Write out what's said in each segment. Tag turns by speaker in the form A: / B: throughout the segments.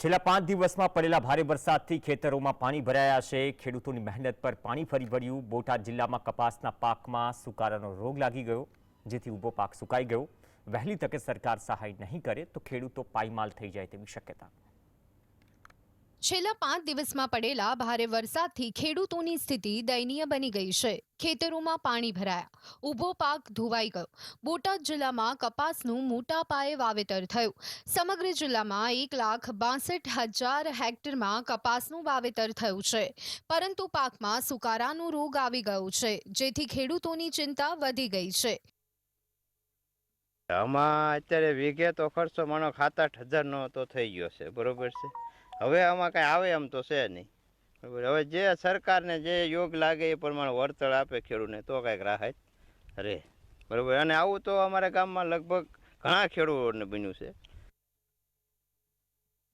A: છેલ્લા પાંચ દિવસમાં પડેલા ભારે વરસાદથી ખેતરોમાં પાણી ભરાયા છે. ખેડૂતોની મહેનત પર પાણી ફરી વળ્યું. બોટાદ જિલ્લામાં કપાસના પાકમાં સુકારાનો રોગ લાગી ગયો, જેથી ઊભો પાક સુકાઈ ગયો. વહેલી તકે સરકાર સહાય નહીં કરે તો ખેડૂતો પાયમાલ થઈ જાય તેવી શક્યતા.
B: છેલ્લા પાંચ દિવસમાં પડેલા ભારે વરસાદથી ખેડૂતોની સ્થિતિ દયનીય બની ગઈ છે. ખેતરોમાં પાણી ભરાયા. ઊભો પાક ધોવાઈ ગયો. બોટાદ જિલ્લામાં કપાસનું મોટા પાયે વાવેતર થયું. સમગ્ર જિલ્લામાં એક લાખ બાસઠ હજાર હેક્ટરમાં કપાસનું વાવેતર થયું છે. પરંતુ પાકમાં સુકારાનો રોગ આવી ગયો છે, જેથી ખેડૂતોની ચિંતા વધી ગઈ છે.
C: આમાં અત્યારે વીઘે તો ખર્ચો માનો સાત આઠ હજારનો તો થઈ ગયો છે. બરોબર છે? હવે આમાં કાંઈ આવે એમ તો છે નહીં. બરાબર હવે જે સરકારને જે યોગ લાગે એ પ્રમાણે વળતર આપે ખેડૂતને તો કાંઈક રાહત રહે બરાબર? અને આવું તો અમારા ગામમાં લગભગ ઘણા ખેડૂતોને બન્યું છે.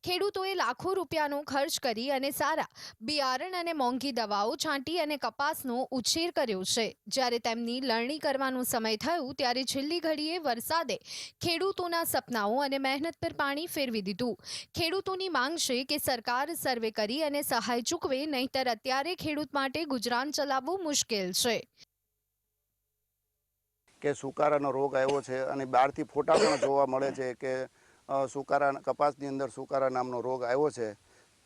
B: ખેડૂતોએ લાખો રૂપિયાનો ખર્ચ કરી અને સારા બિયારણ અને મોંઘી દવાઓ છાંટી અને કપાસનો ઉછેર કર્યો છે. જ્યારે તેમની લણણી કરવાનો સમય થયો, ત્યારે છેલ્લી ઘડીએ વરસાદે ખેડૂતોના સપનાઓ અને મહેનત પર પાણી ફેરવી દીધું. ખેડૂતોની માંગ છે કે સરકાર સર્વે કરી અને સહાય ચૂકવે, નહીંતર અત્યારે ખેડૂત માટે ગુજરાન ચલાવવું મુશ્કેલ છે.
D: કે સુકારાનો રોગ આવ્યો છે અને બહારથી ફોટા પણ જોવા મળે છે કે સુકારા કપાસની અંદર સુકારા નામનો રોગ આવ્યો છે,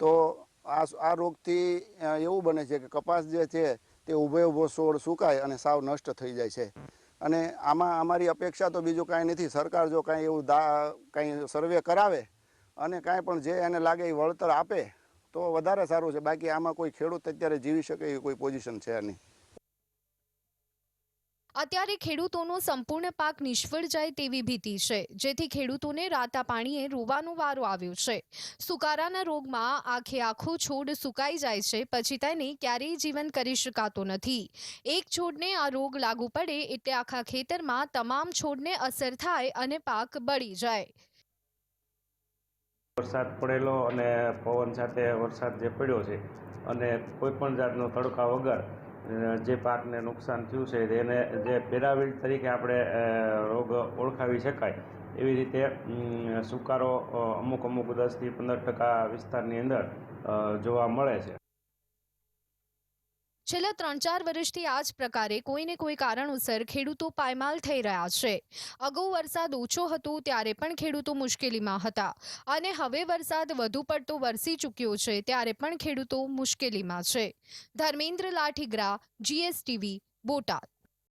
D: તો આ આ રોગથી એવું બને છે કે કપાસ જે છે તે ઊભે ઊભો છોડ સુકાય અને સાવ નષ્ટ થઈ જાય છે. અને આમાં, અમારી અપેક્ષા તો બીજું કાંઈ નથી. સરકાર જો કાંઈ એવું દા, કાંઈ સર્વે કરાવે અને કાંઈ પણ જે એને લાગે એ વળતર આપે, તો વધારે સારું છે. બાકી આમાં કોઈ ખેડૂત અત્યારે જીવી શકે એવી કોઈ પોઝિશન છે નહીં.
B: અત્યારે ખેડૂતોનો સંપૂર્ણ પાક નિષ્ફળ જાય તેવી ભીતિ છે. જેથી ખેડૂતોને રાતા પાણીએ રોવાનો વારો આવ્યો છે. સુકારાના રોગમાં આખે આખો છોડ સુકાઈ જાય છે. પછી તેને ક્યારેય જીવન કરી શકાતો નથી. એક છોડને આ રોગ લાગુ પડે એટલે આખા ખેતરમાં તમામ છોડને અસર થાય અને પાક બળી જાય.
E: વરસાદ પડેલો અને પવન સાથે વરસાદ જે પડ્યો છે અને કોઈ પણ જાતનો તડકા વગર જે પાકને નુકસાન થયું છે તેને જે પેરાવિલ તરીકે આપણે રોગ ઓળખાવી શકાય, એવી રીતે સુકારો અમુક અમુક દસથી પંદર ટકા વિસ્તારની અંદર જોવા મળે છે.
B: છેલ્લા ત્રણ ચાર વર્ષથી આ જ પ્રકારે કોઈને કોઈ કારણોસર ખેડૂતો પાયમાલ થઈ રહ્યા છે. અગાઉ વરસાદ ઓછો હતો, ત્યારે પણ ખેડૂતો મુશ્કેલીમાં હતા. અને હવે વરસાદ વધુ પડતો વરસી ચૂક્યો છે, ત્યારે પણ ખેડૂતો મુશ્કેલીમાં છે. ધર્મેન્દ્ર લાઠીગ્રા જીએસટીવી બોટાદ.